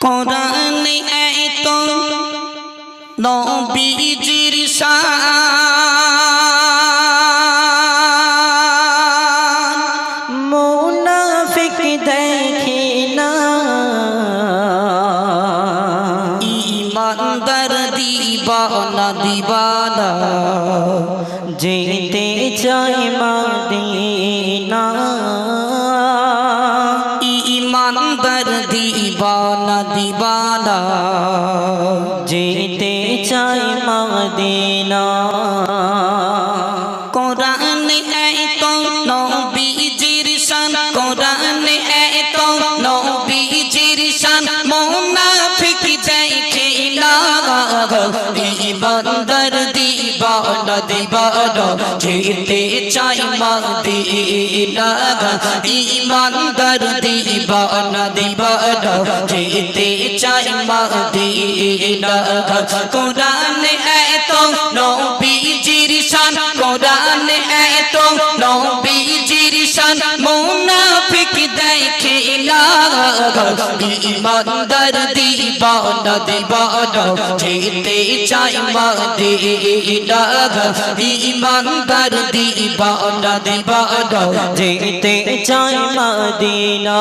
কোরআনে এত নবীজির শান। মুনাফিক দেখে না। ইমানদার দিবানা দিবানা। যেতে চাই মাদিনা দিবানা দিবানা। দিবানা দিবানা যেতে চাই মাদিনা ইমানদার দিবানা দিবানা যেতে চাই মাদিনা কোরআনে এত নবীজির শান কোরআনে এত নবীজির শান মুনাফিক দেখে না ইমানদার দিবানা দিবানা যেতে চাই মাদিনা ইমানদার দিবানা দিবানা যেতে চাই মাদিনা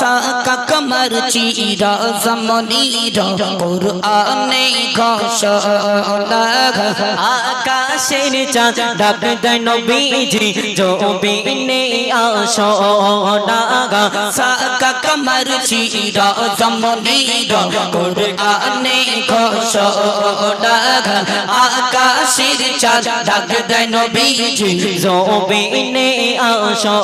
সাকা কমর চিরা জমনিরা কুরআনে ঘোষণা। আকাশের চাঁদ ডাক দেয় নবীজি জমিনে আসো ডাগা সাকা কমর চিরা জমনিরা কুরআনে ঘোষণা। আকাশের চাঁদ ডাক দেয় নবীজি জমিনে আসো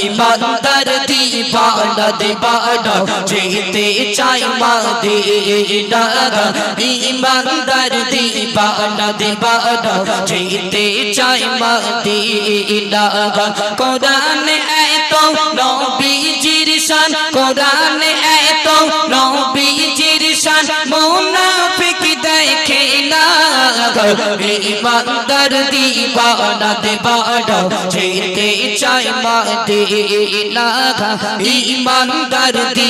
ইমানদার দিবানা দিবানা যেতে চাই মাদিনা ইমানদার দিবানা দিবানা যেতে চাই মাদিনা কোরআনে ইমানদার দিবানা দিবানা, যেতে চাই মাদিনা ইমানদার যেতে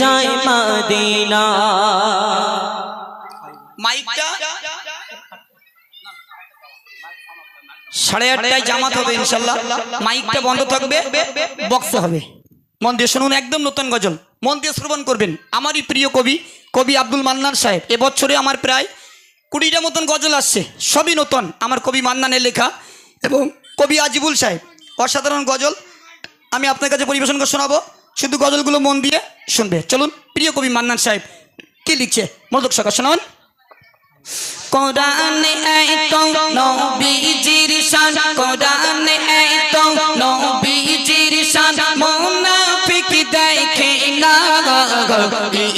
চাই সাড়ে আটটায় জামাত হবে ইনশাল্লাহ। মাইকটা বন্ধ থাকবে, বক্স হবে। মন দিয়ে শুনুন, একদম নতুন গজল। মন দিয়ে শ্রবণ করবেন। আমারই প্রিয় কবি কবি আব্দুল মান্নান সাহেব। এবছরে আমার প্রায় কুড়িটা মতন গজল আসছে। সবই নতুন। আমার কবি মান্নানের লেখা এবং কবি আজিবুল সাহেব। অসাধারণ গজল। আমি আপনার কাছে পরিবেশন করে শোনাবো। শুধু গজলগুলো মন দিয়ে শুনবে। চলুন, প্রিয় কবি মান্নান সাহেব, কি লিখছে? মনোযোগ সকা শোনান। কোরআনে নবীজির শান, কোরআনে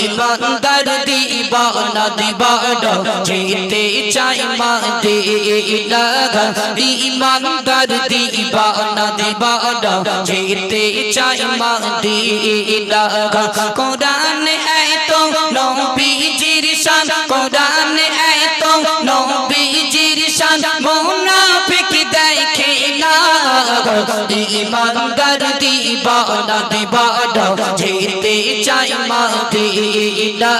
ইমানদার দিবানা দিবানা যেতে চাই মাদিনা ইমানদার দিবানা দিবানা যেতে ইমানদার দিবানা দিবানা যেতে চাই মাদিনা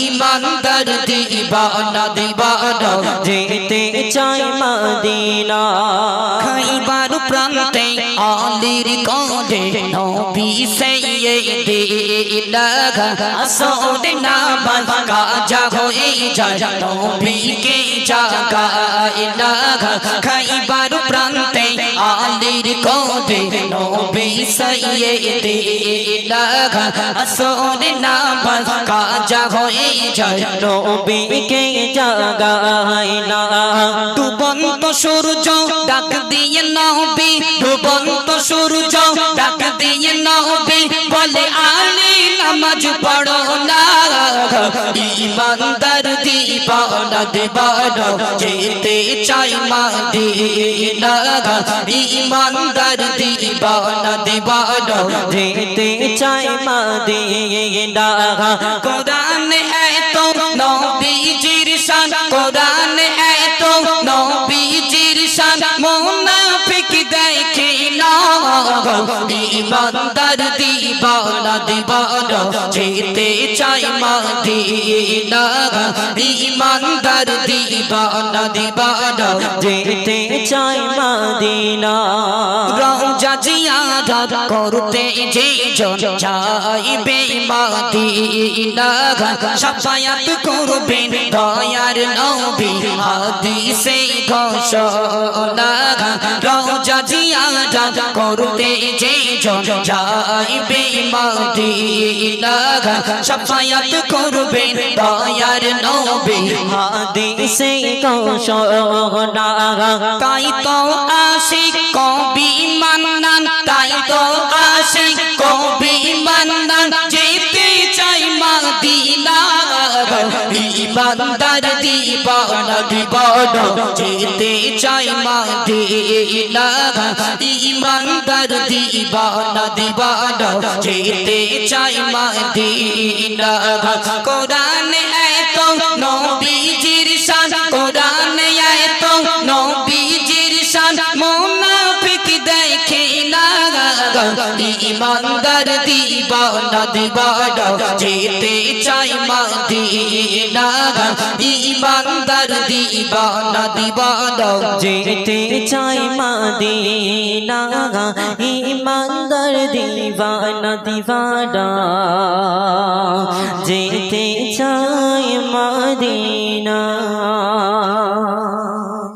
ইমানদার দিবানা দিবানা যেতে চাই মাদিনা খাইবার প্রান্তে আলির কোডে নবী খাইবার প্রান্তে আলির কোডে নবী সাইয়্যিদে লাগা আসরে না বাকা জাগো এই জাগা নবীকে জাগাই না। ডুবন্ত সূর্য ডাক দিয়ে নবী, ডুবন্ত সূর্য ডাক দিয়ে নবী বলে, আলী, নামাজ পড়ো না। দিবানা দিবানা যেতে চাই মদিনা ইমানদার দিবানা দিবানা। যেতে চাই মদিনা কোরআন এত নবীজির শান, কোরআন এত নবীজির শান। মুনাফিক দেখে না ইমানদার দিবানা দিবানা যেতে চাই মদিনা ইমানদার দিবানা দিবানা যেতে চাই মদিনা। রওজা জিয়ারত করতে যে জন যাইবে মদিনা। শাফায়াত করবেন দয়ার নবী, হাদিসে ঘোষণা। রওজা জিয়ারত করতে যে জন যাইবে মদিনা। শাফায়াত করবেন দয়ার নবী, হাদিসে কৌশনা তাই তো আসি, কবি মান্নান, তাই তো আসি, কবি মান্নান, যেতে চাই মাদিনা ইমানদার দিবানা দিবানা, যেতে চাই মাদিনা ইমানদার দিবানা দিবানা, যেতে চাই মাদিনা কোরআন এত নবীজির ইমানদার দিবানা দিবানা, যেতে চাই মদিনা ইমানদার দিবানা দিবানা, যেতে চাই মদিনা ইমানদার দিবানা দিবানা, যেতে চাই মদিনা